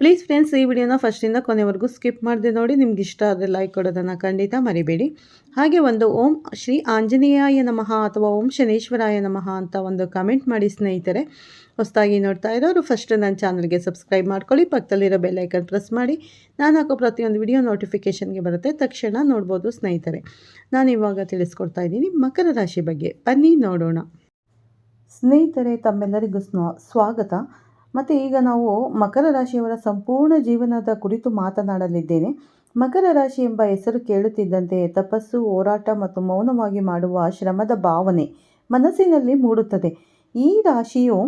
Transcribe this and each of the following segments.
Please friends ಈ ವಿಡಿಯೋನ ಫಸ್ಟಿಂದ ಕೊನೆವರೆಗೂ ಸ್ಕಿಪ್ ಮಾಡಿದೆ ನೋಡಿ, ನಿಮ್ಗೆ ಇಷ್ಟ ಆದರೆ ಲೈಕ್ ಕೊಡೋದನ್ನು ಖಂಡಿತ ಮರಿಬೇಡಿ. ಹಾಗೆ ಒಂದು ಓಂ ಶ್ರೀ ಆಂಜನೇಯಾಯ ನಮಃ ಅಥವಾ ಓಂ ಶನೇಶ್ವರಾಯ ನಮಃ ಅಂತ ಒಂದು ಕಮೆಂಟ್ ಮಾಡಿ ಸ್ನೇಹಿತರೆ. ಹೊಸದಾಗಿ ನೋಡ್ತಾ ಇರೋರು ಫಸ್ಟ್ ನನ್ನ ಚಾನಲ್ಗೆ ಸಬ್ಸ್ಕ್ರೈಬ್ ಮಾಡ್ಕೊಳ್ಳಿ, ಪಕ್ಕದಲ್ಲಿರೋ ಬೆಲ್ಲೈಕನ್ ಪ್ರೆಸ್ ಮಾಡಿ. ನಾನು ಹಾಕೋ ಪ್ರತಿಯೊಂದು ವಿಡಿಯೋ ನೋಟಿಫಿಕೇಷನ್ಗೆ ಬರುತ್ತೆ, ತಕ್ಷಣ ನೋಡ್ಬೋದು ಸ್ನೇಹಿತರೆ. ನಾನು ಇವಾಗ ತಿಳಿಸ್ಕೊಡ್ತಾ ಇದ್ದೀನಿ ಮಕರ ರಾಶಿ ಬಗ್ಗೆ. ಬನ್ನಿ ನೋಡೋಣ. ಸ್ನೇಹಿತರೆ, ತಮ್ಮೆಲ್ಲರಿಗೂ ಸ್ವ, ಸ್ವಾಗತ. ಮತ್ತು ಈಗ ನಾವು ಮಕರ ರಾಶಿಯವರ ಸಂಪೂರ್ಣ ಜೀವನದ ಕುರಿತು ಮಾತನಾಡಲಿದ್ದೇನೆ. ಮಕರ ರಾಶಿ ಎಂಬ ಹೆಸರು ಕೇಳುತ್ತಿದ್ದಂತೆ ತಪಸ್ಸು, ಹೋರಾಟ ಮತ್ತು ಮೌನವಾಗಿ ಮಾಡುವ ಶ್ರಮದ ಭಾವನೆ ಮನಸ್ಸಿನಲ್ಲಿ ಮೂಡುತ್ತದೆ. ಈ ರಾಶಿಯು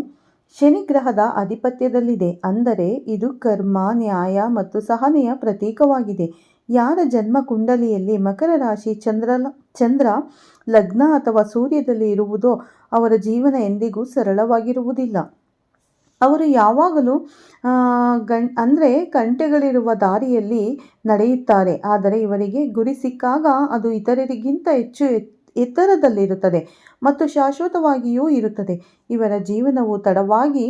ಶನಿಗ್ರಹದ ಆಧಿಪತ್ಯದಲ್ಲಿದೆ. ಅಂದರೆ ಇದು ಕರ್ಮ, ನ್ಯಾಯ ಮತ್ತು ಸಹನೆಯ ಪ್ರತೀಕವಾಗಿದೆ. ಯಾರ ಜನ್ಮ ಕುಂಡಲಿಯಲ್ಲಿ ಮಕರ ರಾಶಿ ಚಂದ್ರ ಚಂದ್ರ, ಲಗ್ನ ಅಥವಾ ಸೂರ್ಯದಲ್ಲಿ ಇರುವುದೋ ಅವರ ಜೀವನ ಎಂದಿಗೂ ಸರಳವಾಗಿರುವುದಿಲ್ಲ. ಅವರು ಯಾವಾಗಲೂ ಗಣ್ ಅಂದರೆ ಕಂಟೆಗಳಿರುವ ದಾರಿಯಲ್ಲಿ ನಡೆಯುತ್ತಾರೆ. ಆದರೆ ಇವರಿಗೆ ಗುರಿ ಸಿಕ್ಕಾಗ ಅದು ಇತರರಿಗಿಂತ ಹೆಚ್ಚು ಎತ್ತರದಲ್ಲಿರುತ್ತದೆ ಮತ್ತು ಶಾಶ್ವತವಾಗಿಯೂ ಇರುತ್ತದೆ. ಇವರ ಜೀವನವು ತಡವಾಗಿ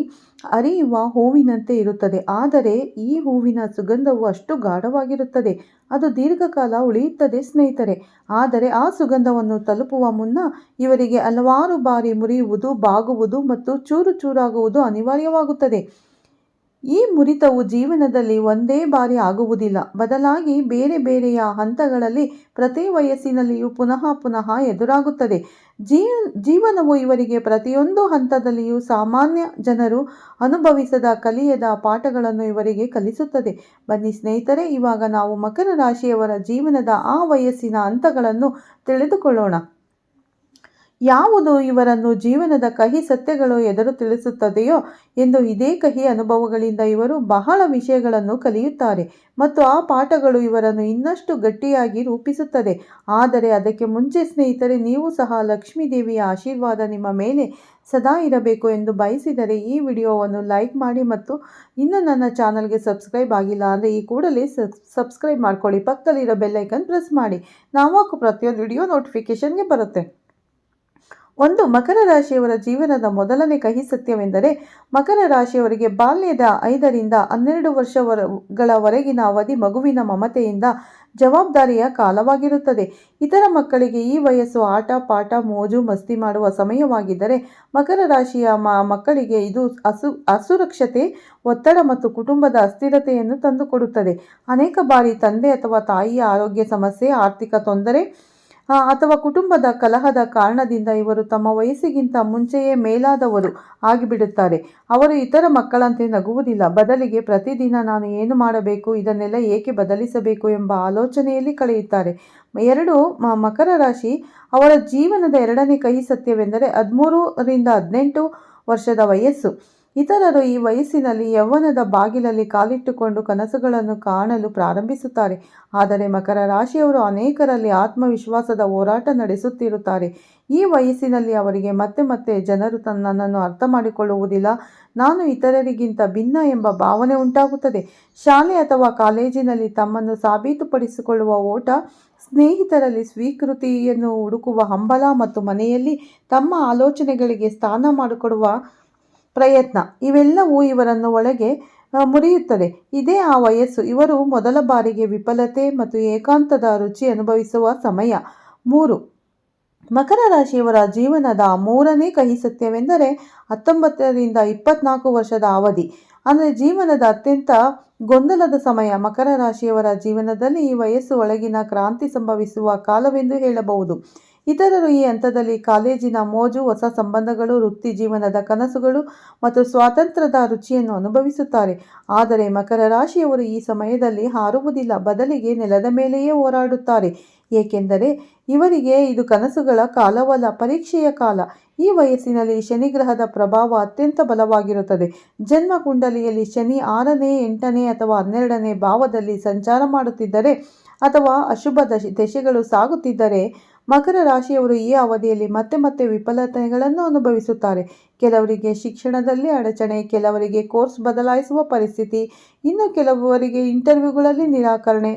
ಅರಿಯುವ ಹೂವಿನಂತೆ ಇರುತ್ತದೆ, ಆದರೆ ಈ ಹೂವಿನ ಸುಗಂಧವು ಅಷ್ಟು ಗಾಢವಾಗಿರುತ್ತದೆ. ಅದು ದೀರ್ಘಕಾಲ ಉಳಿಯುತ್ತದೆ ಸ್ನೇಹಿತರೆ, ಆದರೆ ಆ ಸುಗಂಧವನ್ನು ತಲುಪುವ ಮುನ್ನ ಇವರಿಗೆ ಹಲವಾರು ಬಾರಿ ಮುರಿಯುವುದು, ಬಾಗುವುದು ಮತ್ತು ಚೂರು ಚೂರಾಗುವುದು ಅನಿವಾರ್ಯವಾಗುತ್ತದೆ. ಈ ಮುರಿತವು ಜೀವನದಲ್ಲಿ ಒಂದೇ ಬಾರಿ ಆಗುವುದಿಲ್ಲ. ಬದಲಾಗಿ ಬೇರೆ ಬೇರೆಯ ಹಂತಗಳಲ್ಲಿ ಪ್ರತಿ ವಯಸ್ಸಿನಲ್ಲಿಯೂ ಪುನಃ ಪುನಃ ಎದುರಾಗುತ್ತದೆ. ಜೀ ಜೀವನವು ಇವರಿಗೆ ಪ್ರತಿಯೊಂದು ಹಂತದಲ್ಲಿಯೂ ಸಾಮಾನ್ಯ ಜನರು ಅನುಭವಿಸದ ಕಲಿಯದ ಪಾಠಗಳನ್ನು ಇವರಿಗೆ ಕಲಿಸುತ್ತದೆ. ಬನ್ನಿ ಸ್ನೇಹಿತರೆ, ಇವಾಗ ನಾವು ಮಕರ ರಾಶಿಯವರ ಜೀವನದ ಆ ವಯಸ್ಸಿನ ಹಂತಗಳನ್ನು ತಿಳಿದುಕೊಳ್ಳೋಣ. ಯಾವುದು ಇವರನ್ನು ಜೀವನದ ಕಹಿ ಸತ್ಯಗಳು ಎದುರು ತಿಳಿಸುತ್ತದೆಯೋ ಎಂದು ಇದೇ ಕಹಿ ಅನುಭವಗಳಿಂದ ಇವರು ಬಹಳ ವಿಷಯಗಳನ್ನು ಕಲಿಯುತ್ತಾರೆ ಮತ್ತು ಆ ಪಾಠಗಳು ಇವರನ್ನು ಇನ್ನಷ್ಟು ಗಟ್ಟಿಯಾಗಿ ರೂಪಿಸುತ್ತದೆ. ಆದರೆ ಅದಕ್ಕೆ ಮುಂಚೆ ಸ್ನೇಹಿತರೆ, ನೀವು ಸಹ ಲಕ್ಷ್ಮೀದೇವಿಯ ಆಶೀರ್ವಾದ ನಿಮ್ಮ ಮೇಲೆ ಸದಾ ಇರಬೇಕು ಎಂದು ಬಯಸಿದರೆ ಈ ವಿಡಿಯೋವನ್ನು ಲೈಕ್ ಮಾಡಿ ಮತ್ತು ಇನ್ನೂ ನನ್ನ ಚಾನಲ್ಗೆ ಸಬ್ಸ್ಕ್ರೈಬ್ ಆಗಿಲ್ಲ ಅಂದರೆ ಈ ಕೂಡಲೇ ಸಬ್ಸ್ಕ್ರೈಬ್ ಮಾಡ್ಕೊಳ್ಳಿ. ಪಕ್ಕದಲ್ಲಿರೋ ಬೆಲ್ಲೈಕನ್ ಪ್ರೆಸ್ ಮಾಡಿ. ನಾವು ಪ್ರತಿಯೊಂದು ವಿಡಿಯೋ ನೋಟಿಫಿಕೇಷನ್ಗೆ ಬರುತ್ತೆ. ಒಂದು ಮಕರ ರಾಶಿಯವರ ಜೀವನದ ಮೊದಲನೇ ಕಹಿ ಸತ್ಯವೆಂದರೆ ಮಕರ ರಾಶಿಯವರಿಗೆ ಬಾಲ್ಯದ ಐದರಿಂದ ಹನ್ನೆರಡು ವರ್ಷಗಳವರೆಗಿನ ಅವಧಿ ಮಗುವಿನ ಮಮತೆಯಿಂದ ಜವಾಬ್ದಾರಿಯ ಕಾಲವಾಗಿರುತ್ತದೆ. ಇತರ ಮಕ್ಕಳಿಗೆ ಈ ವಯಸ್ಸು ಆಟ, ಪಾಠ, ಮೋಜು, ಮಸ್ತಿ ಮಾಡುವ ಸಮಯವಾಗಿದ್ದರೆ ಮಕರ ರಾಶಿಯ ಮಕ್ಕಳಿಗೆ ಇದು ಅಸು, ಅಸುರಕ್ಷತೆ, ಒತ್ತಡ ಮತ್ತು ಕುಟುಂಬದ ಅಸ್ಥಿರತೆಯನ್ನು ತಂದುಕೊಡುತ್ತದೆ. ಅನೇಕ ಬಾರಿ ತಂದೆ ಅಥವಾ ತಾಯಿಯ ಆರೋಗ್ಯ ಸಮಸ್ಯೆ, ಆರ್ಥಿಕ ತೊಂದರೆ ಅಥವಾ ಕುಟುಂಬದ ಕಲಹದ ಕಾರಣದಿಂದ ಇವರು ತಮ್ಮ ವಯಸ್ಸಿಗಿಂತ ಮುಂಚೆಯೇ ಮೇಲಾದವರು ಆಗಿಬಿಡುತ್ತಾರೆ. ಅವರು ಇತರ ಮಕ್ಕಳಂತೆ ನಗುವುದಿಲ್ಲ. ಬದಲಿಗೆ ಪ್ರತಿದಿನ ನಾನು ಏನು ಮಾಡಬೇಕು, ಇದನ್ನೆಲ್ಲ ಏಕೆ ಬದಲಿಸಬೇಕು ಎಂಬ ಆಲೋಚನೆಯಲ್ಲಿ ಕಳೆಯುತ್ತಾರೆ. ಎರಡು ಮಕರ ರಾಶಿ, ಅವರ ಜೀವನದ ಎರಡನೇ ಕಹಿ ಸತ್ಯವೆಂದರೆ ಹದಿಮೂರರಿಂದ ಹದಿನೆಂಟು ವರ್ಷದ ವಯಸ್ಸು. ಇತರರು ಈ ವಯಸ್ಸಿನಲ್ಲಿ ಯೌವನದ ಬಾಗಿಲಲ್ಲಿ ಕಾಲಿಟ್ಟುಕೊಂಡು ಕನಸುಗಳನ್ನು ಕಾಣಲು ಪ್ರಾರಂಭಿಸುತ್ತಾರೆ. ಆದರೆ ಮಕರ ರಾಶಿಯವರು ಅನೇಕರಲ್ಲಿ ಆತ್ಮವಿಶ್ವಾಸದ ಹೋರಾಟ ನಡೆಸುತ್ತಿರುತ್ತಾರೆ. ಈ ವಯಸ್ಸಿನಲ್ಲಿ ಅವರಿಗೆ ಮತ್ತೆ ಮತ್ತೆ ಜನರು ತನ್ನನ್ನು ಅರ್ಥ ಮಾಡಿಕೊಳ್ಳುವುದಿಲ್ಲ. ನಾನು ಇತರರಿಗಿಂತ ಭಿನ್ನ ಎಂಬ ಭಾವನೆ ಉಂಟಾಗುತ್ತದೆ. ಶಾಲೆ ಅಥವಾ ಕಾಲೇಜಿನಲ್ಲಿ ತಮ್ಮನ್ನು ಸಾಬೀತುಪಡಿಸಿಕೊಳ್ಳುವ ಓಟ, ಸ್ನೇಹಿತರಲ್ಲಿ ಸ್ವೀಕೃತಿಯನ್ನು ಹುಡುಕುವ ಹಂಬಲ ಮತ್ತು ಮನೆಯಲ್ಲಿ ತಮ್ಮ ಆಲೋಚನೆಗಳಿಗೆ ಸ್ಥಾನ ಮಾಡಿಕೊಡುವ ಪ್ರಯತ್ನ. ಇವೆಲ್ಲವೂ ಇವರನ್ನು ಒಳಗೆ ಮುರಿಯುತ್ತದೆ. ಇದೇ ಆ ವಯಸ್ಸು. ಇವರು ಮೊದಲ ಬಾರಿಗೆ ವಿಫಲತೆ ಮತ್ತು ಏಕಾಂತದ ರುಚಿ ಅನುಭವಿಸುವ ಸಮಯ. ಮೂರು, ಮಕರ ರಾಶಿಯವರ ಜೀವನದ ಮೂರನೇ ಕಹಿ ಸತ್ಯವೆಂದರೆ ಹತ್ತೊಂಬತ್ತರಿಂದ ಇಪ್ಪತ್ನಾಲ್ಕು ವರ್ಷದ ಅವಧಿ. ಅಂದರೆ ಜೀವನದ ಅತ್ಯಂತ ಗೊಂದಲದ ಸಮಯ. ಮಕರ ರಾಶಿಯವರ ಜೀವನದಲ್ಲಿ ಈ ವಯಸ್ಸು ಒಳಗಿನ ಕ್ರಾಂತಿ ಸಂಭವಿಸುವ ಕಾಲವೆಂದು ಹೇಳಬಹುದು. ಇತರರು ಈ ಹಂತದಲ್ಲಿ ಕಾಲೇಜಿನ ಮೋಜು, ಹೊಸ ಸಂಬಂಧಗಳು, ವೃತ್ತಿ ಜೀವನದ ಕನಸುಗಳು ಮತ್ತು ಸ್ವಾತಂತ್ರ್ಯದ ರುಚಿಯನ್ನು ಅನುಭವಿಸುತ್ತಾರೆ. ಆದರೆ ಮಕರ ರಾಶಿಯವರು ಈ ಸಮಯದಲ್ಲಿ ಹಾರುವುದಿಲ್ಲ, ಬದಲಿಗೆ ನೆಲದ ಮೇಲೆಯೇ ಹೋರಾಡುತ್ತಾರೆ. ಏಕೆಂದರೆ ಇವರಿಗೆ ಇದು ಕನಸುಗಳ ಕಾಲವಲ್ಲ, ಪರೀಕ್ಷೆಯ ಕಾಲ. ಈ ವಯಸ್ಸಿನಲ್ಲಿ ಶನಿಗ್ರಹದ ಪ್ರಭಾವ ಅತ್ಯಂತ ಬಲವಾಗಿರುತ್ತದೆ. ಜನ್ಮ ಕುಂಡಲಿಯಲ್ಲಿ ಶನಿ ಆರನೇ, ಎಂಟನೇ ಅಥವಾ ಹನ್ನೆರಡನೇ ಭಾವದಲ್ಲಿ ಸಂಚಾರ ಮಾಡುತ್ತಿದ್ದರೆ ಅಥವಾ ಅಶುಭ ದಶ, ದಶೆಗಳು ಸಾಗುತ್ತಿದ್ದರೆ ಮಕರ ರಾಶಿಯವರು ಈ ಅವಧಿಯಲ್ಲಿ ಮತ್ತೆ ಮತ್ತೆ ವಿಫಲತೆಗಳನ್ನು ಅನುಭವಿಸುತ್ತಾರೆ. ಕೆಲವರಿಗೆ ಶಿಕ್ಷಣದಲ್ಲಿ ಅಡಚಣೆ, ಕೆಲವರಿಗೆ ಕೋರ್ಸ್ ಬದಲಾಯಿಸುವ ಪರಿಸ್ಥಿತಿ, ಇನ್ನು ಕೆಲವರಿಗೆ ಇಂಟರ್ವ್ಯೂಗಳಲ್ಲಿ ನಿರಾಕರಣೆ.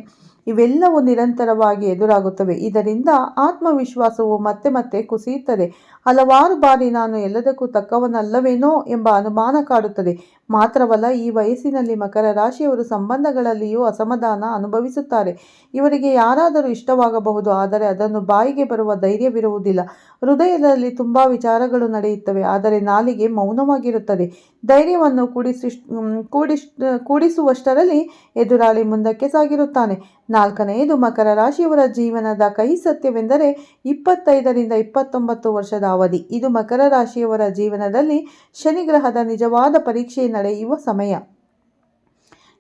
ಇವೆಲ್ಲವೂ ನಿರಂತರವಾಗಿ ಎದುರಾಗುತ್ತವೆ. ಇದರಿಂದ ಆತ್ಮವಿಶ್ವಾಸವು ಮತ್ತೆ ಮತ್ತೆ ಕುಸಿಯುತ್ತದೆ. ಹಲವಾರು ಬಾರಿ ನಾನು ಎಲ್ಲದಕ್ಕೂ ತಕ್ಕವನಲ್ಲವೇನೋ ಎಂಬ ಅನುಮಾನ ಕಾಡುತ್ತದೆ. ಮಾತ್ರವಲ್ಲ, ಈ ವಯಸ್ಸಿನಲ್ಲಿ ಮಕರ ರಾಶಿಯವರು ಸಂಬಂಧಗಳಲ್ಲಿಯೂ ಅಸಮಾಧಾನ ಅನುಭವಿಸುತ್ತಾರೆ. ಇವರಿಗೆ ಯಾರಾದರೂ ಇಷ್ಟವಾಗಬಹುದು, ಆದರೆ ಅದನ್ನು ಬಾಯಿಗೆ ಬರುವ ಧೈರ್ಯವಿರುವುದಿಲ್ಲ. ಹೃದಯದಲ್ಲಿ ತುಂಬ ವಿಚಾರಗಳು ನಡೆಯುತ್ತವೆ, ಆದರೆ ನಾಲಿಗೆ ಮೌನವಾಗಿರುತ್ತದೆ. ಧೈರ್ಯವನ್ನು ಕೂಡಿಸಿ ಕೂಡಿಸ್ ಕೂಡಿಸುವಷ್ಟರಲ್ಲಿ ಎದುರಾಳಿ ಮುಂದಕ್ಕೆ ಸಾಗಿರುತ್ತಾನೆ. ನಾಲ್ಕನೆಯದು, ಮಕರ ರಾಶಿಯವರ ಜೀವನದ ಕಹಿ ಸತ್ಯವೆಂದರೆ ಇಪ್ಪತ್ತೈದರಿಂದ ಇಪ್ಪತ್ತೊಂಬತ್ತು ವರ್ಷದ ಅವಧಿ. ಇದು ಮಕರ ರಾಶಿಯವರ ಜೀವನದಲ್ಲಿ ಶನಿಗ್ರಹದ ನಿಜವಾದ ಪರೀಕ್ಷೆ ನಡೆಯುವ ಸಮಯ.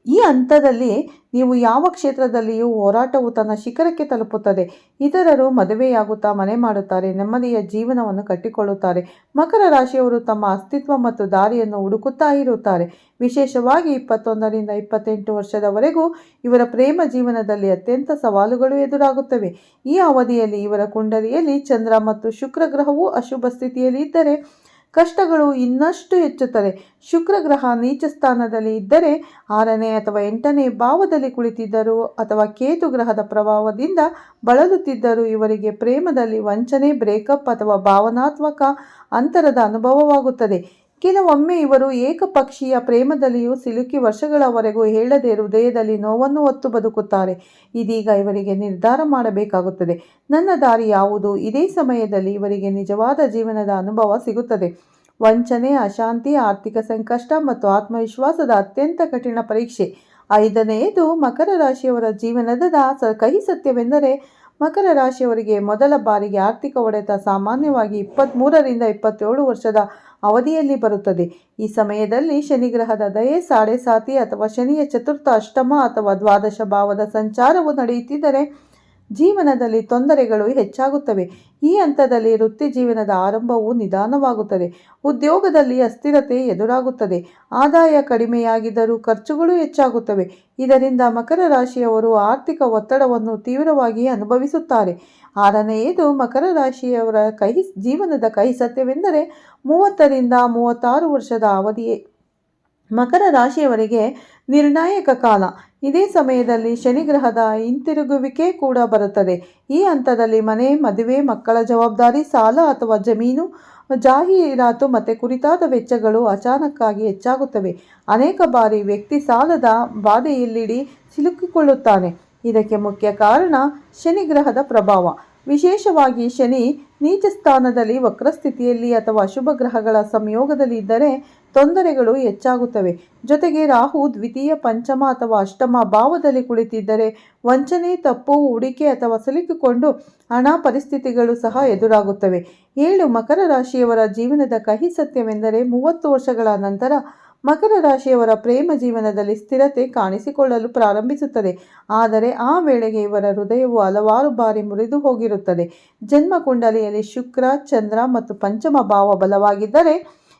ಈ ಹಂತದಲ್ಲಿ ನೀವು ಯಾವ ಕ್ಷೇತ್ರದಲ್ಲಿಯೂ ಹೋರಾಟವು ತನ್ನ ಶಿಖರಕ್ಕೆ ತಲುಪುತ್ತದೆ. ಇತರರು ಮದುವೆಯಾಗುತ್ತಾ ಮನೆ ಮಾಡುತ್ತಾರೆ, ನೆಮ್ಮದಿಯ ಜೀವನವನ್ನು ಕಟ್ಟಿಕೊಳ್ಳುತ್ತಾರೆ. ಮಕರ ರಾಶಿಯವರು ತಮ್ಮ ಅಸ್ತಿತ್ವ ಮತ್ತು ದಾರಿಯನ್ನು ಹುಡುಕುತ್ತಾ ಇರುತ್ತಾರೆ. ವಿಶೇಷವಾಗಿ ಇಪ್ಪತ್ತೊಂದರಿಂದ ಇಪ್ಪತ್ತೆಂಟು ವರ್ಷದವರೆಗೂ ಇವರ ಪ್ರೇಮ ಜೀವನದಲ್ಲಿ ಅತ್ಯಂತ ಸವಾಲುಗಳು ಎದುರಾಗುತ್ತವೆ. ಈ ಅವಧಿಯಲ್ಲಿ ಇವರ ಕುಂಡಲಿಯಲ್ಲಿ ಚಂದ್ರ ಮತ್ತು ಶುಕ್ರ ಗ್ರಹವು ಅಶುಭ ಸ್ಥಿತಿಯಲ್ಲಿ ಇದ್ದರೆ ಕಷ್ಟಗಳು ಇನ್ನಷ್ಟು ಹೆಚ್ಚುತ್ತದೆ ಶುಕ್ರ ಗ್ರಹ ನೀಚ ಸ್ಥಾನದಲ್ಲಿ ಇದ್ದರೆ ಆರನೇ ಅಥವಾ ಎಂಟನೇ ಭಾವದಲ್ಲಿ ಕುಳಿತಿದ್ದರು ಅಥವಾ ಕೇತು ಗ್ರಹದ ಪ್ರಭಾವದಿಂದ ಬಳಲುತ್ತಿದ್ದರು ಇವರಿಗೆ ಪ್ರೇಮದಲ್ಲಿ ವಂಚನೆ, ಬ್ರೇಕಪ್ ಅಥವಾ ಭಾವನಾತ್ಮಕ ಅಂತರದ ಅನುಭವವಾಗುತ್ತದೆ. ಕೆಲವೊಮ್ಮೆ ಇವರು ಏಕಪಕ್ಷೀಯ ಪ್ರೇಮದಲ್ಲಿಯೂ ಸಿಲುಕಿ ವರ್ಷಗಳವರೆಗೂ ಹೇಳದೆ ಹೃದಯದಲ್ಲಿ ನೋವನ್ನು ಹೊತ್ತು ಬದುಕುತ್ತಾರೆ. ಇದೀಗ ಇವರಿಗೆ ನಿರ್ಧಾರ ಮಾಡಬೇಕಾಗುತ್ತದೆ. ನನ್ನ ದಾರಿ ಯಾವುದು? ಇದೇ ಸಮಯದಲ್ಲಿ ಇವರಿಗೆ ನಿಜವಾದ ಜೀವನದ ಅನುಭವ ಸಿಗುತ್ತದೆ. ವಂಚನೆ, ಅಶಾಂತಿ, ಆರ್ಥಿಕ ಸಂಕಷ್ಟ ಮತ್ತು ಆತ್ಮವಿಶ್ವಾಸದ ಅತ್ಯಂತ ಕಠಿಣ ಪರೀಕ್ಷೆ. ಐದನೆಯದು, ಮಕರ ರಾಶಿಯವರ ಜೀವನದ ಕಹಿ ಸತ್ಯವೆಂದರೆ, ಮಕರ ರಾಶಿಯವರಿಗೆ ಮೊದಲ ಬಾರಿಗೆ ಆರ್ಥಿಕ ಒಡೆತ ಸಾಮಾನ್ಯವಾಗಿ ಇಪ್ಪತ್ತ್ಮೂರರಿಂದ ಇಪ್ಪತ್ತೇಳು ವರ್ಷದ ಅವಧಿಯಲ್ಲಿ ಬರುತ್ತದೆ. ಈ ಸಮಯದಲ್ಲಿ ಶನಿಗ್ರಹದ ದಯೆ, ಸಾಡೆ ಸಾತಿ ಅಥವಾ ಶನಿಯ ಚತುರ್ಥ ಅಷ್ಟಮ ಅಥವಾ ದ್ವಾದಶ ಭಾವದ ಸಂಚಾರವು ನಡೆಯುತ್ತಿದ್ದರೆ ಜೀವನದಲ್ಲಿ ತೊಂದರೆಗಳು ಹೆಚ್ಚಾಗುತ್ತವೆ. ಈ ಹಂತದಲ್ಲಿ ವೃತ್ತಿ ಜೀವನದ ಆರಂಭವು ನಿಧಾನವಾಗುತ್ತದೆ. ಉದ್ಯೋಗದಲ್ಲಿ ಅಸ್ಥಿರತೆ ಎದುರಾಗುತ್ತದೆ. ಆದಾಯ ಕಡಿಮೆಯಾಗಿದ್ದರೂ ಖರ್ಚುಗಳು ಹೆಚ್ಚಾಗುತ್ತವೆ. ಇದರಿಂದ ಮಕರ ರಾಶಿಯವರು ಆರ್ಥಿಕ ಒತ್ತಡವನ್ನು ತೀವ್ರವಾಗಿ ಅನುಭವಿಸುತ್ತಾರೆ. ಆರನೆಯದು, ಮಕರ ರಾಶಿಯವರ ಕಹಿ ಜೀವನದ ಕೈ ಸತ್ಯವೆಂದರೆ ಮೂವತ್ತರಿಂದ ಮೂವತ್ತಾರು ವರ್ಷದ ಅವಧಿಯೇ ಮಕರ ರಾಶಿಯವರಿಗೆ ನಿರ್ಣಾಯಕ ಕಾಲ. ಇದೇ ಸಮಯದಲ್ಲಿ ಶನಿಗ್ರಹದ ಹಿಂತಿರುಗುವಿಕೆ ಕೂಡ ಬರುತ್ತದೆ. ಈ ಹಂತದಲ್ಲಿ ಮನೆ, ಮದುವೆ, ಮಕ್ಕಳ ಜವಾಬ್ದಾರಿ, ಸಾಲ ಅಥವಾ ಜಮೀನು, ಜಾಹೀರಾತು ಮತ್ತು ಕುರಿತಾದ ವೆಚ್ಚಗಳು ಅಚಾನಕ್ಕಾಗಿ ಹೆಚ್ಚಾಗುತ್ತವೆ. ಅನೇಕ ಬಾರಿ ವ್ಯಕ್ತಿ ಸಾಲದ ಬಾಧೆಯಲ್ಲಿಡಿ ಸಿಲುಕಿಕೊಳ್ಳುತ್ತಾನೆ. ಇದಕ್ಕೆ ಮುಖ್ಯ ಕಾರಣ ಶನಿಗ್ರಹದ ಪ್ರಭಾವ. ವಿಶೇಷವಾಗಿ ಶನಿ ನೀಚ ಸ್ಥಾನದಲ್ಲಿ ವಕ್ರಸ್ಥಿತಿಯಲ್ಲಿ ಅಥವಾ ಅಶುಭ ಗ್ರಹಗಳ ಸಂಯೋಗದಲ್ಲಿ ಇದ್ದರೆ ತೊಂದರೆಗಳು ಹೆಚ್ಚಾಗುತ್ತವೆ. ಜೊತೆಗೆ ರಾಹು ದ್ವಿತೀಯ, ಪಂಚಮ ಅಥವಾ ಅಷ್ಟಮ ಭಾವದಲ್ಲಿ ಕುಳಿತಿದ್ದರೆ ವಂಚನೆ, ತಪ್ಪು, ಹೂಡಿಕೆ ಅಥವಾ ಸಿಲುಕಿಕೊಂಡು ಹಣ ಪರಿಸ್ಥಿತಿಗಳು ಸಹ ಎದುರಾಗುತ್ತವೆ. ಏಳು, ಮಕರ ರಾಶಿಯವರ ಜೀವನದ ಕಹಿ ಸತ್ಯವೆಂದರೆ ಮೂವತ್ತು ವರ್ಷಗಳ ನಂತರ ಮಕರ ರಾಶಿಯವರ ಪ್ರೇಮ ಜೀವನದಲ್ಲಿ ಸ್ಥಿರತೆ ಕಾಣಿಸಿಕೊಳ್ಳಲು ಪ್ರಾರಂಭಿಸುತ್ತದೆ. ಆದರೆ ಆ ವೇಳೆಗೆ ಇವರ ಹೃದಯವು ಹಲವಾರು ಬಾರಿ ಮುರಿದು ಹೋಗಿರುತ್ತದೆ. ಜನ್ಮ ಕುಂಡಲಿಯಲ್ಲಿ ಶುಕ್ರ, ಚಂದ್ರ ಮತ್ತು ಪಂಚಮ ಭಾವ ಬಲವಾಗಿದ್ದರೆ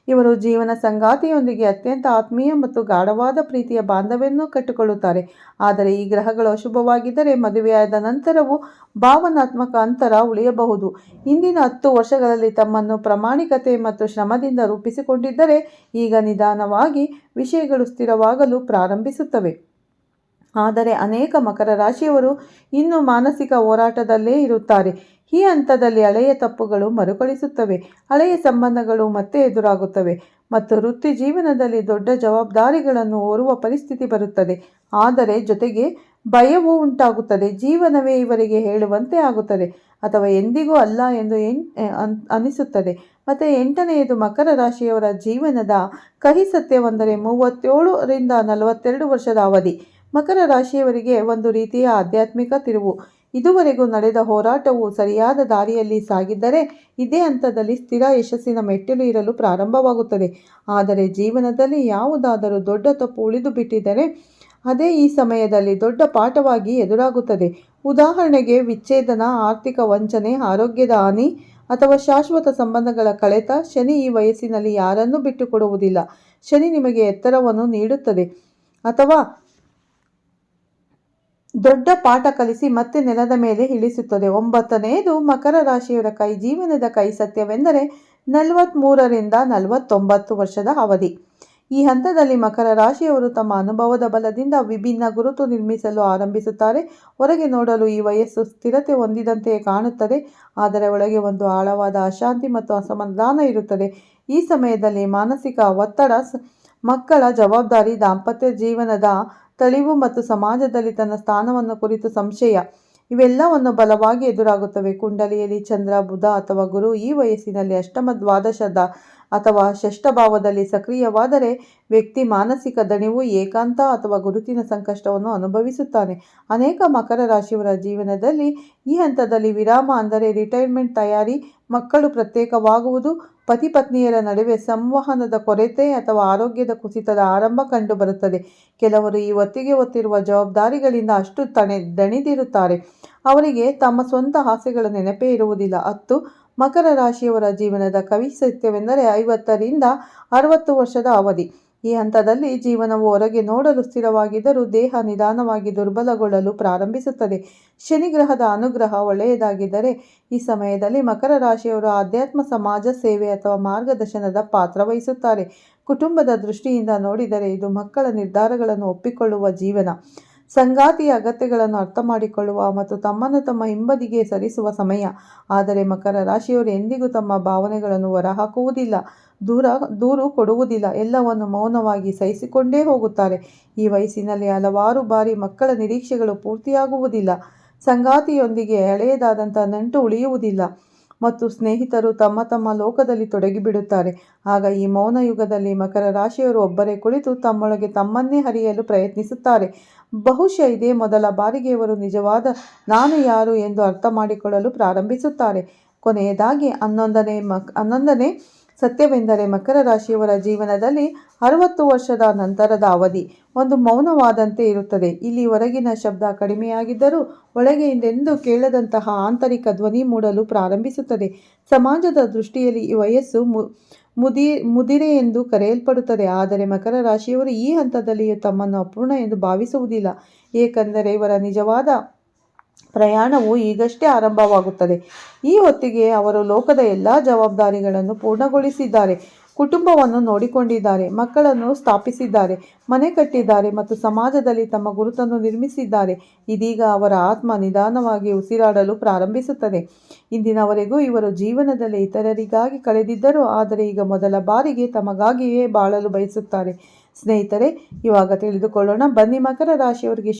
ಇವರು ಜೀವನ ಸಂಗಾತಿಯೊಂದಿಗೆ ಅತ್ಯಂತ ಆತ್ಮೀಯ ಮತ್ತು ಗಾಢವಾದ ಪ್ರೀತಿಯ ಬಾಂಧವ್ಯವನ್ನು ಕಟ್ಟಿಕೊಳ್ಳುತ್ತಾರೆ. ಆದರೆ ಈ ಗ್ರಹಗಳು ಅಶುಭವಾಗಿದ್ದರೆ ಮದುವೆಯಾದ ನಂತರವೂ ಭಾವನಾತ್ಮಕ ಅಂತರ ಉಳಿಯಬಹುದು. ಇಂದಿನ ಹತ್ತು ವರ್ಷಗಳಲ್ಲಿ ತಮ್ಮನ್ನು ಪ್ರಾಮಾಣಿಕತೆ ಮತ್ತು ಶ್ರಮದಿಂದ ರೂಪಿಸಿಕೊಂಡಿದ್ದರೆ ಈಗ ನಿಧಾನವಾಗಿ ವಿಷಯಗಳು ಸ್ಥಿರವಾಗಲು ಪ್ರಾರಂಭಿಸುತ್ತವೆ. ಆದರೆ ಅನೇಕ ಮಕರ ರಾಶಿಯವರು ಇನ್ನೂ ಮಾನಸಿಕ ಹೋರಾಟದಲ್ಲೇ ಇರುತ್ತಾರೆ. ಈ ಹಂತದಲ್ಲಿ ಹಳೆಯ ತಪ್ಪುಗಳು ಮರುಕಳಿಸುತ್ತವೆ. ಹಳೆಯ ಸಂಬಂಧಗಳು ಮತ್ತೆ ಎದುರಾಗುತ್ತವೆ ಮತ್ತು ವೃತ್ತಿ ಜೀವನದಲ್ಲಿ ದೊಡ್ಡ ಜವಾಬ್ದಾರಿಗಳನ್ನು ಹೊರುವ ಪರಿಸ್ಥಿತಿ ಬರುತ್ತದೆ. ಆದರೆ ಜೊತೆಗೆ ಭಯವೂ ಉಂಟಾಗುತ್ತದೆ. ಜೀವನವೇ ಇವರಿಗೆ ಹೇಳುವಂತೆ ಆಗುತ್ತದೆ ಅಥವಾ ಎಂದಿಗೂ ಅಲ್ಲ ಎಂದು ಎನ್ ಅನಿಸುತ್ತದೆ. ಮತ್ತು ಎಂಟನೆಯದು ಮಕರ ರಾಶಿಯವರ ಜೀವನದ ಕಹಿ ಸತ್ಯವೆಂದರೆ ಮೂವತ್ತೇಳರಿಂದ ನಲವತ್ತೆರಡು ವರ್ಷದ ಅವಧಿ. ಮಕರ ರಾಶಿಯವರಿಗೆ ಒಂದು ರೀತಿಯ ಆಧ್ಯಾತ್ಮಿಕ ತಿರುವು. ಇದುವರೆಗೂ ನಡೆದ ಹೋರಾಟವು ಸರಿಯಾದ ದಾರಿಯಲ್ಲಿ ಸಾಗಿದ್ದರೆ ಇದೇ ಹಂತದಲ್ಲಿ ಸ್ಥಿರ ಯಶಸ್ಸಿನ ಮೆಟ್ಟಿಲು ಇರಲು ಪ್ರಾರಂಭವಾಗುತ್ತದೆ. ಆದರೆ ಜೀವನದಲ್ಲಿ ಯಾವುದಾದರೂ ದೊಡ್ಡ ತಪ್ಪು ಉಳಿದು ಬಿಟ್ಟಿದ್ದರೆ ಅದೇ ಈ ಸಮಯದಲ್ಲಿ ದೊಡ್ಡ ಪಾಠವಾಗಿ ಎದುರಾಗುತ್ತದೆ. ಉದಾಹರಣೆಗೆ ವಿಚ್ಛೇದನ, ಆರ್ಥಿಕ ವಂಚನೆ, ಆರೋಗ್ಯದ ಹಾನಿ ಅಥವಾ ಶಾಶ್ವತ ಸಂಬಂಧಗಳ ಕಳೆತ, ಶನಿ ಈ ವಯಸ್ಸಿನಲ್ಲಿ ಯಾರನ್ನೂ ಬಿಟ್ಟುಕೊಡುವುದಿಲ್ಲ. ಶನಿ ನಿಮಗೆ ಎತ್ತರವನ್ನು ನೀಡುತ್ತದೆ ಅಥವಾ ದೊಡ್ಡ ಪಾಠ ಕಲಿಸಿ ಮತ್ತೆ ನೆಲದ ಮೇಲೆ ಇಳಿಸುತ್ತದೆ. ಒಂಬತ್ತನೆಯದು, ಮಕರ ರಾಶಿಯವರ ಕೈ, ಜೀವನದ ಕೈ ಸತ್ಯವೆಂದರೆ ನಲವತ್ತ್ಮೂರರಿಂದ ನಲವತ್ತೊಂಬತ್ತು ವರ್ಷದ ಅವಧಿ. ಈ ಹಂತದಲ್ಲಿ ಮಕರ ರಾಶಿಯವರು ತಮ್ಮ ಅನುಭವದ ಬಲದಿಂದ ವಿಭಿನ್ನ ಗುರುತು ನಿರ್ಮಿಸಲು ಆರಂಭಿಸುತ್ತಾರೆ. ಹೊರಗೆ ನೋಡಲು ಈ ವಯಸ್ಸು ಸ್ಥಿರತೆ ಹೊಂದಿದಂತೆಯೇ ಕಾಣುತ್ತದೆ. ಆದರೆ ಒಳಗೆ ಒಂದು ಆಳವಾದ ಅಶಾಂತಿ ಮತ್ತು ಅಸಮಾಧಾನ ಇರುತ್ತದೆ. ಈ ಸಮಯದಲ್ಲಿ ಮಾನಸಿಕ ಒತ್ತಡ ಮಕ್ಕಳ ಜವಾಬ್ದಾರಿ, ದಾಂಪತ್ಯ ಜೀವನದ ತಳಿವು ಮತ್ತು ಸಮಾಜದಲ್ಲಿ ತನ್ನ ಸ್ಥಾನವನ್ನು ಕುರಿತು ಸಂಶಯ, ಇವೆಲ್ಲವನ್ನು ಬಲವಾಗಿ ಎದುರಾಗುತ್ತವೆ. ಕುಂಡಲಿಯಲ್ಲಿ ಚಂದ್ರ, ಬುಧ ಅಥವಾ ಗುರು ಈ ವಯಸ್ಸಿನಲ್ಲಿ ಅಷ್ಟಮ ದ್ವಾದಶದ ಅಥವಾ ಷಷ್ಠಭಾವದಲ್ಲಿ ಸಕ್ರಿಯವಾದರೆ ವ್ಯಕ್ತಿ ಮಾನಸಿಕ ದಣಿವು, ಏಕಾಂತ ಅಥವಾ ಗುರುತಿನ ಸಂಕಷ್ಟವನ್ನು ಅನುಭವಿಸುತ್ತಾನೆ. ಅನೇಕ ಮಕರ ರಾಶಿಯವರ ಜೀವನದಲ್ಲಿ ಈ ಹಂತದಲ್ಲಿ ವಿರಾಮ ಅಂದರೆ ರಿಟೈರ್ಮೆಂಟ್ ತಯಾರಿ, ಮಕ್ಕಳು ಪ್ರತ್ಯೇಕವಾಗುವುದು, ಪತಿ ಪತ್ನಿಯರ ನಡುವೆ ಸಂವಹನದ ಕೊರತೆ ಅಥವಾ ಆರೋಗ್ಯದ ಕುಸಿತದ ಆರಂಭ ಕಂಡುಬರುತ್ತದೆ. ಕೆಲವರು ಈ ಒತ್ತಿಗೆ ಒತ್ತಿರುವ ಜವಾಬ್ದಾರಿಗಳಿಂದ ಅಷ್ಟು ತಣೆ ದಣಿದಿರುತ್ತಾರೆ. ಅವರಿಗೆ ತಮ್ಮ ಸ್ವಂತ ಆಸೆಗಳ ನೆನಪೇ ಇರುವುದಿಲ್ಲ. ಹತ್ತು ಮಕರ ರಾಶಿಯವರ ಜೀವನದ ಕವಿ ಸತ್ಯವೆಂದರೆ ಐವತ್ತರಿಂದ ಅರವತ್ತು ವರ್ಷದ ಅವಧಿ. ಈ ಹಂತದಲ್ಲಿ ಜೀವನವು ಹೊರಗೆ ನೋಡಲು ಸ್ಥಿರವಾಗಿದ್ದರೂ ದೇಹ ನಿಧಾನವಾಗಿ ದುರ್ಬಲಗೊಳ್ಳಲು ಪ್ರಾರಂಭಿಸುತ್ತದೆ. ಶನಿ ಗ್ರಹದ ಅನುಗ್ರಹ ಒಳ್ಳೆಯದಾಗಿದ್ದರೆ ಈ ಸಮಯದಲ್ಲಿ ಮಕರ ರಾಶಿಯವರು ಆಧ್ಯಾತ್ಮ ಸಮಾಜ ಸೇವೆ ಅಥವಾ ಮಾರ್ಗದರ್ಶನದ ಪಾತ್ರ ವಹಿಸುತ್ತಾರೆ. ಕುಟುಂಬದ ದೃಷ್ಟಿಯಿಂದ ನೋಡಿದರೆ ಇದು ಮಕ್ಕಳ ನಿರ್ಧಾರಗಳನ್ನು ಒಪ್ಪಿಕೊಳ್ಳುವ ಜೀವನ. ಸಂಗಾತಿಯ ಅಗತ್ಯಗಳನ್ನು ಅರ್ಥ ಮಾಡಿಕೊಳ್ಳುವ ಮತ್ತು ತಮ್ಮನ್ನು ತಮ್ಮ ಹಿಂಬದಿಗೆ ಸರಿಸುವ ಸಮಯ. ಆದರೆ ಮಕರ ರಾಶಿಯವರು ಎಂದಿಗೂ ತಮ್ಮ ಭಾವನೆಗಳನ್ನು ಹೊರಹಾಕುವುದಿಲ್ಲ, ದೂರ, ದೂರು ಕೊಡುವುದಿಲ್ಲ. ಎಲ್ಲವನ್ನು ಮೌನವಾಗಿ ಸಹಿಸಿಕೊಂಡೇ ಹೋಗುತ್ತಾರೆ. ಈ ವಯಸ್ಸಿನಲ್ಲಿ ಹಲವಾರು ಬಾರಿ ಮಕ್ಕಳ ನಿರೀಕ್ಷೆಗಳು ಪೂರ್ತಿಯಾಗುವುದಿಲ್ಲ. ಸಂಗಾತಿಯೊಂದಿಗೆ ಹಳೆಯದಾದಂಥ ನಂಟು ಉಳಿಯುವುದಿಲ್ಲ. ಮತ್ತು ಸ್ನೇಹಿತರು ತಮ್ಮ ತಮ್ಮ ಲೋಕದಲ್ಲಿ ತೊಡಗಿಬಿಡುತ್ತಾರೆ. ಆಗ ಈ ಮೌನ ಯುಗದಲ್ಲಿ ಮಕರ ರಾಶಿಯವರು ಒಬ್ಬರೇ ಕುಳಿತು ತಮ್ಮೊಳಗೆ ತಮ್ಮನ್ನೇ ಹರಿಯಲು ಪ್ರಯತ್ನಿಸುತ್ತಾರೆ. ಬಹುಶಃ ಇದೇ ಮೊದಲ ಬಾರಿಗೆ ಇವರು ನಿಜವಾದ ನಾನು ಯಾರು ಎಂದು ಅರ್ಥ ಮಾಡಿಕೊಳ್ಳಲು ಪ್ರಾರಂಭಿಸುತ್ತಾರೆ. ಕೊನೆಯದಾಗಿ ಹನ್ನೊಂದನೇ ಮಕ್ ಹನ್ನೊಂದನೇ ಸತ್ಯವೆಂದರೆ ಮಕರ ರಾಶಿಯವರ ಜೀವನದಲ್ಲಿ ಅರವತ್ತು ವರ್ಷದ ನಂತರದ ಅವಧಿ ಒಂದು ಮೌನವಾದಂತೆ ಇರುತ್ತದೆ. ಇಲ್ಲಿ ಹೊರಗಿನ ಶಬ್ದ ಕಡಿಮೆಯಾಗಿದ್ದರೂ ಒಳಗೆ ಹಿಂದೆಂದು ಕೇಳದಂತಹ ಆಂತರಿಕ ಧ್ವನಿ ಮೂಡಲು ಪ್ರಾರಂಭಿಸುತ್ತದೆ. ಸಮಾಜದ ದೃಷ್ಟಿಯಲ್ಲಿ ಈ ವಯಸ್ಸು ಮುದಿ, ಮುದಿರೆ ಎಂದು ಕರೆಯಲ್ಪಡುತ್ತದೆ. ಆದರೆ ಮಕರ ರಾಶಿಯವರು ಈ ಹಂತದಲ್ಲಿಯೂ ತಮ್ಮನ್ನು ಅಪೂರ್ಣ ಎಂದು ಭಾವಿಸುವುದಿಲ್ಲ. ಏಕೆಂದರೆ ಇವರ ನಿಜವಾದ ಪ್ರಯಾಣವು ಈಗಷ್ಟೇ ಆರಂಭವಾಗುತ್ತದೆ. ಈ ಹೊತ್ತಿಗೆ ಅವರು ಲೋಕದ ಎಲ್ಲ ಜವಾಬ್ದಾರಿಗಳನ್ನು ಪೂರ್ಣಗೊಳಿಸಿದ್ದಾರೆ. ಕುಟುಂಬವನ್ನು ನೋಡಿಕೊಂಡಿದ್ದಾರೆ, ಮಕ್ಕಳನ್ನು ಸ್ಥಾಪಿಸಿದ್ದಾರೆ, ಮನೆ ಕಟ್ಟಿದ್ದಾರೆ ಮತ್ತು ಸಮಾಜದಲ್ಲಿ ತಮ್ಮ ಗುರುತನ್ನು ನಿರ್ಮಿಸಿದ್ದಾರೆ. ಇದೀಗ ಅವರ ಆತ್ಮ ನಿಧಾನವಾಗಿ ಉಸಿರಾಡಲು ಪ್ರಾರಂಭಿಸುತ್ತದೆ. ಇಂದಿನವರೆಗೂ ಇವರು ಜೀವನದಲ್ಲಿ ಇತರರಿಗಾಗಿ ಕಳೆದಿದ್ದರು, ಆದರೆ ಈಗ ಮೊದಲ ಬಾರಿಗೆ ತಮಗಾಗಿಯೇ ಬಾಳಲು ಬಯಸುತ್ತಾರೆ. ಸ್ನೇಹಿತರೆ, ಇವಾಗ ತಿಳಿದುಕೊಳ್ಳೋಣ ಬನ್ನಿ ಮಕರ ರಾಶಿಯವರಿಗೆ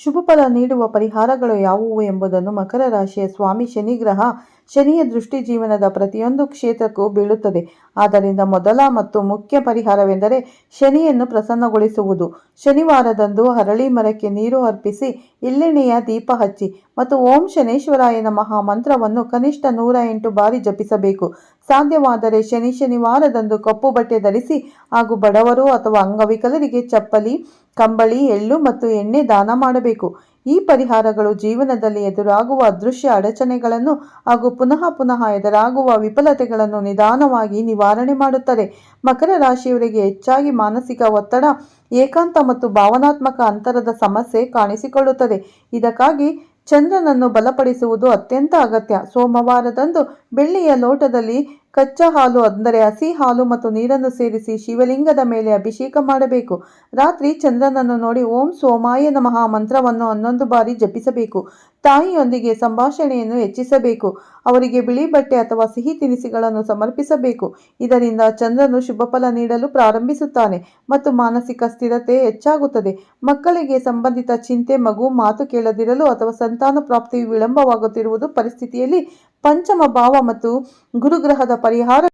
ಶುಭ ಫಲ ನೀಡುವ ಪರಿಹಾರಗಳು ಯಾವುವು ಎಂಬುದನ್ನು ಮಕರ ರಾಶಿಯ ಸ್ವಾಮಿ ಶನಿ ಗ್ರಹ ಶನಿಯ ದೃಷ್ಟಿ ಜೀವನದ ಪ್ರತಿಯೊಂದು ಕ್ಷೇತ್ರಕ್ಕೂ ಬೀಳುತ್ತದೆ. ಆದ್ದರಿಂದ ಮೊದಲ ಮತ್ತು ಮುಖ್ಯ ಪರಿಹಾರವೆಂದರೆ ಶನಿಯನ್ನು ಪ್ರಸನ್ನಗೊಳಿಸುವುದು. ಶನಿವಾರದಂದು ಹರಳಿ ಮರಕ್ಕೆ ನೀರು ಅರ್ಪಿಸಿ ಎಳ್ಳೆಣ್ಣೆಯ ದೀಪ ಹಚ್ಚಿ ಮತ್ತು ಓಂ ಶನೇಶ್ವರಾಯ ನಮಃ ಮಂತ್ರವನ್ನು ಕನಿಷ್ಠ ನೂರ ಎಂಟು ಬಾರಿ ಜಪಿಸಬೇಕು. ಸಾಧ್ಯವಾದರೆ ಶನಿ ಶನಿವಾರದಂದು ಕಪ್ಪು ಬಟ್ಟೆ ಧರಿಸಿ ಹಾಗೂ ಬಡವರು ಅಥವಾ ಅಂಗವಿಕಲರಿಗೆ ಚಪ್ಪಲಿ, ಕಂಬಳಿ, ಎಳ್ಳು ಮತ್ತು ಎಣ್ಣೆ ದಾನ ಮಾಡಬೇಕು. ಈ ಪರಿಹಾರಗಳು ಜೀವನದಲ್ಲಿ ಎದುರಾಗುವ ಅದೃಶ್ಯ ಅಡಚಣೆಗಳನ್ನು ಹಾಗೂ ಪುನಃ ಪುನಃ ಎದುರಾಗುವ ವಿಫಲತೆಗಳನ್ನು ನಿಧಾನವಾಗಿ ನಿವಾರಣೆ ಮಾಡುತ್ತದೆ. ಮಕರ ರಾಶಿಯವರಿಗೆ ಹೆಚ್ಚಾಗಿ ಮಾನಸಿಕ ಒತ್ತಡ, ಏಕಾಂತ ಮತ್ತು ಭಾವನಾತ್ಮಕ ಅಂತರದ ಸಮಸ್ಯೆ ಕಾಣಿಸಿಕೊಳ್ಳುತ್ತದೆ. ಇದಕ್ಕಾಗಿ ಚಂದ್ರನನ್ನು ಬಲಪಡಿಸುವುದು ಅತ್ಯಂತ ಅಗತ್ಯ. ಸೋಮವಾರದಂದು ಬೆಳ್ಳಿಯ ಲೋಟದಲ್ಲಿ ಕಚ್ಚಾ ಹಾಲು, ಅಂದರೆ ಹಸಿ ಹಾಲು ಮತ್ತು ನೀರನ್ನು ಸೇರಿಸಿ ಶಿವಲಿಂಗದ ಮೇಲೆ ಅಭಿಷೇಕ ಮಾಡಬೇಕು. ರಾತ್ರಿ ಚಂದ್ರನನ್ನು ನೋಡಿ ಓಂ ಸೋಮಾಯ ನಮಃ ಮಂತ್ರವನ್ನು ಹನ್ನೊಂದು ಬಾರಿ ಜಪಿಸಬೇಕು. ತಾಯಿಯೊಂದಿಗೆ ಸಂಭಾಷಣೆಯನ್ನು ಹೆಚ್ಚಿಸಬೇಕು. ಅವರಿಗೆ ಬಿಳಿ ಬಟ್ಟೆ ಅಥವಾ ಸಿಹಿ ತಿನಿಸುಗಳನ್ನು ಸಮರ್ಪಿಸಬೇಕು. ಇದರಿಂದ ಚಂದ್ರನು ಶುಭ ಫಲ ನೀಡಲು ಪ್ರಾರಂಭಿಸುತ್ತಾನೆ ಮತ್ತು ಮಾನಸಿಕ ಸ್ಥಿರತೆ ಹೆಚ್ಚಾಗುತ್ತದೆ. ಮಕ್ಕಳಿಗೆ ಸಂಬಂಧಿತ ಚಿಂತೆ, ಮಗು ಮಾತು ಕೇಳದಿರಲು ಅಥವಾ ಸಂತಾನ ಪ್ರಾಪ್ತಿಯು ವಿಳಂಬವಾಗುತ್ತಿರುವುದು ಪರಿಸ್ಥಿತಿಯಲ್ಲಿ ಪಂಚಮ ಭಾವ ಮತ್ತು ಗುರುಗ್ರಹದ ಪರಿಹಾರ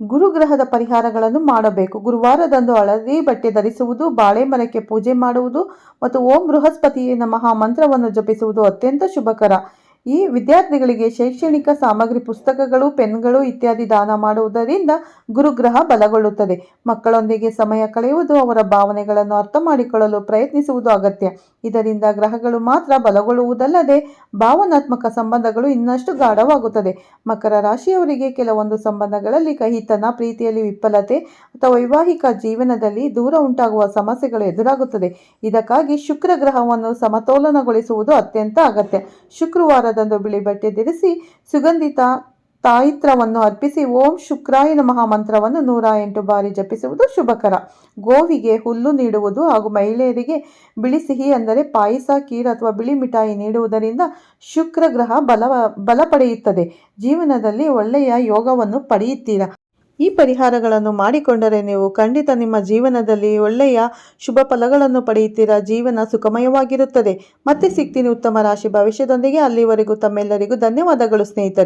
ಗುರುಗ್ರಹದ ಪರಿಹಾರಗಳನ್ನು ಮಾಡಬೇಕು. ಗುರುವಾರದಂದು ಹಳದಿ ಬಟ್ಟೆ ಧರಿಸುವುದು ಬಾಳೆ ಮರಕ್ಕೆ ಪೂಜೆ ಮಾಡುವುದು ಮತ್ತು ಓಂ ಬೃಹಸ್ಪತಿಯೇ ನಮಃ ಮಂತ್ರವನ್ನು ಜಪಿಸುವುದು ಅತ್ಯಂತ ಶುಭಕರ. ಈ ವಿದ್ಯಾರ್ಥಿಗಳಿಗೆ ಶೈಕ್ಷಣಿಕ ಸಾಮಗ್ರಿ, ಪುಸ್ತಕಗಳು, ಪೆನ್ಗಳು ಇತ್ಯಾದಿ ದಾನ ಮಾಡುವುದರಿಂದ ಗುರುಗ್ರಹ ಬಲಗೊಳ್ಳುತ್ತದೆ. ಮಕ್ಕಳೊಂದಿಗೆ ಸಮಯ ಕಳೆಯುವುದು ಅವರ ಭಾವನೆಗಳನ್ನು ಅರ್ಥ ಮಾಡಿಕೊಳ್ಳಲು ಪ್ರಯತ್ನಿಸುವುದು ಅಗತ್ಯ. ಇದರಿಂದ ಗ್ರಹಗಳು ಮಾತ್ರ ಬಲಗೊಳ್ಳುವುದಲ್ಲದೆ ಭಾವನಾತ್ಮಕ ಸಂಬಂಧಗಳು ಇನ್ನಷ್ಟು ಗಾಢವಾಗುತ್ತದೆ. ಮಕರ ರಾಶಿಯವರಿಗೆ ಕೆಲವೊಂದು ಸಂಬಂಧಗಳಲ್ಲಿ ಕಹಿತನ, ಪ್ರೀತಿಯಲ್ಲಿ ವಿಫಲತೆ ಅಥವಾ ವೈವಾಹಿಕ ಜೀವನದಲ್ಲಿ ದೂರ ಉಂಟಾಗುವ ಸಮಸ್ಯೆಗಳು ಎದುರಾಗುತ್ತದೆ. ಇದಕ್ಕಾಗಿ ಶುಕ್ರ ಗ್ರಹವನ್ನು ಸಮತೋಲನಗೊಳಿಸುವುದು ಅತ್ಯಂತ ಅಗತ್ಯ. ಶುಕ್ರವಾರದಂದು ಬಿಳಿ ಬಟ್ಟೆ ಧರಿಸಿ ಸುಗಂಧಿತ ತಾಯಿತ್ರವನ್ನು ಅರ್ಪಿಸಿ ಓಂ ಶುಕ್ರಾಯ ನಮಃ ಮಂತ್ರವನ್ನು ನೂರ ಎಂಟು ಬಾರಿ ಜಪಿಸುವುದು ಶುಭಕರ. ಗೋವಿಗೆ ಹುಲ್ಲು ನೀಡುವುದು ಹಾಗೂ ಮಹಿಳೆಯರಿಗೆ ಬಿಳಿ ಸಿಹಿ ಅಂದರೆ ಪಾಯಸ ಕೀರ್ ಅಥವಾ ಬಿಳಿ ಮಿಠಾಯಿ ನೀಡುವುದರಿಂದ ಶುಕ್ರ ಗ್ರಹ ಬಲ ಬಲ ಪಡೆಯುತ್ತದೆ. ಜೀವನದಲ್ಲಿ ಒಳ್ಳೆಯ ಯೋಗವನ್ನು ಪಡೆಯುತ್ತೀರಾ? ಈ ಪರಿಹಾರಗಳನ್ನು ಮಾಡಿಕೊಂಡರೆ ನೀವು ಖಂಡಿತ ನಿಮ್ಮ ಜೀವನದಲ್ಲಿ ಒಳ್ಳೆಯ ಶುಭ ಫಲಗಳನ್ನು ಪಡೆಯುತ್ತೀರಾ? ಜೀವನ ಸುಖಮಯವಾಗಿರುತ್ತದೆ. ಮತ್ತೆ ಸಿಗ್ತೀನಿ ಉತ್ತಮ ರಾಶಿ ಭವಿಷ್ಯದೊಂದಿಗೆ. ಅಲ್ಲಿವರೆಗೂ ತಮ್ಮೆಲ್ಲರಿಗೂ ಧನ್ಯವಾದಗಳು ಸ್ನೇಹಿತರೆ.